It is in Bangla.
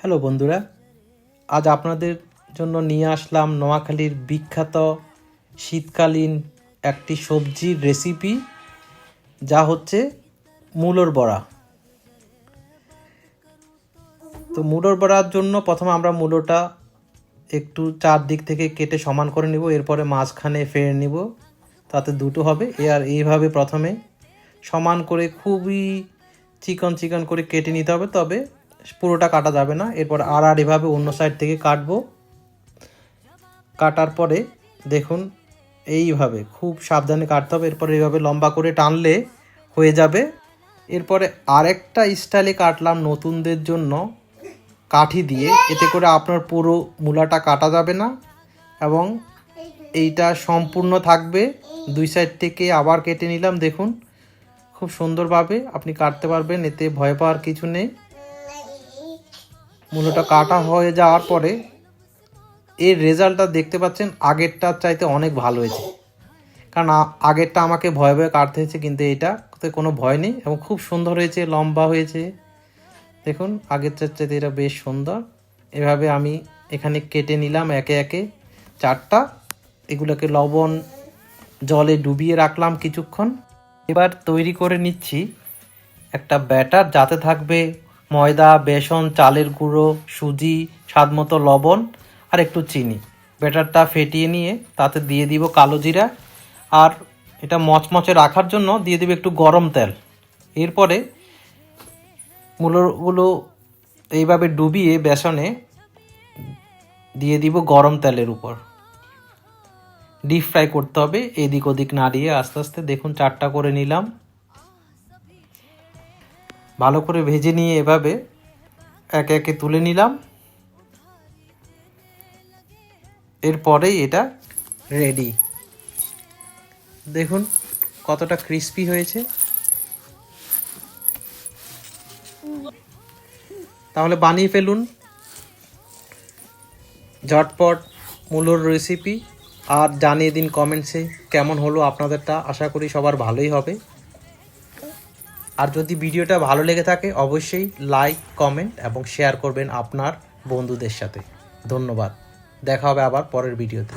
হ্যালো বন্ধুরা, আজ আপনাদের জন্য নিয়ে আসলাম নোয়াখালীর বিখ্যাত শীতকালীন একটি সবজির রেসিপি যা হচ্ছে মূলোর বড়া। তো মূলোর বড়ার জন্য প্রথমে আমরা মূলোটা একটু চারদিক থেকে কেটে সমান করে নিব, এরপরে মাঝখানে ফের নিব, তাতে দুটো হবে। এ আর এইভাবে প্রথমে সমান করে খুবই চিকন চিকন করে কেটে নিতে হবে, তবে পুরোটা কাটা যাবে না। এরপর আর আর এভাবে অন্য সাইড থেকে কাটবো। কাটার পরে দেখুন, এইভাবে খুব সাবধানে কাটতে হবে। এরপর এইভাবে লম্বা করে টানলে হয়ে যাবে। এরপরে আরেকটা স্টাইলে কাটলাম নতুনদের জন্য কাঠি দিয়ে। এতে করে আপনার পুরো মূলাটা কাটা যাবে না এবং এইটা সম্পূর্ণ থাকবে। দুই সাইড থেকে আবার কেটে নিলাম। দেখুন, খুব সুন্দরভাবে আপনি কাটতে পারবেন, এতে ভয় পাওয়ার কিছু নেই। মূলটা কাটা হয়ে যাওয়ার পরে এর রেজাল্টটা দেখতে পাচ্ছেন আগেরটার চাইতে অনেক ভালো হয়েছে। কারণ আগেরটা আমাকে ভয়ে ভয়ে কাটতে হয়েছে, কিন্তু এইটাতে কোনো ভয় নেই এবং খুব সুন্দর হয়েছে, লম্বা হয়েছে। দেখুন, আগেরটার চাইতে এটা বেশ সুন্দর। এভাবে আমি এখানে কেটে নিলাম একে একে চারটা। এগুলোকে লবণ জলে ডুবিয়ে রাখলাম কিছুক্ষণ। এবার তৈরি করে নিচ্ছি একটা ব্যাটার, যাতে থাকবে ময়দা, বেসন, চালের গুঁড়ো, সুজি, স্বাদমতো লবণ আর একটু চিনি। ব্যাটারটা ফেটিয়ে নিয়ে তাতে দিয়ে দিব কালো জিরা। আর এটা মচমচে রাখার জন্য দিয়ে দিব একটু গরম তেল। এরপরে মূলগুলো এইভাবে ডুবিয়ে বেসনে দিয়ে দিব গরম তেলের উপর। ডিপ ফ্রাই করতে হবে, এদিক ওদিক নাড়িয়ে আস্তে আস্তে দেখুন, চারটা করে নিলাম। ভালো করে ভেজে নিয়ে এভাবে একে একে তুলে নিলাম। এরপরেই এটা রেডি। দেখুন কতটা ক্রিস্পি হয়েছে। তাহলে বানিয়ে ফেলুন। ঝটপট মূলোর রেসিপি আর জানিয়ে দিন কমেন্টসে কেমন হলো আপনাদেরটা। আশা করি সবার ভালোই হবে। আর যদি ভিডিওটা ভালো লেগে থাকে, অবশ্যই লাইক কমেন্ট এবং শেয়ার করবেন আপনার বন্ধুদের সাথে। ধন্যবাদ। দেখা হবে আবার পরের ভিডিওতে।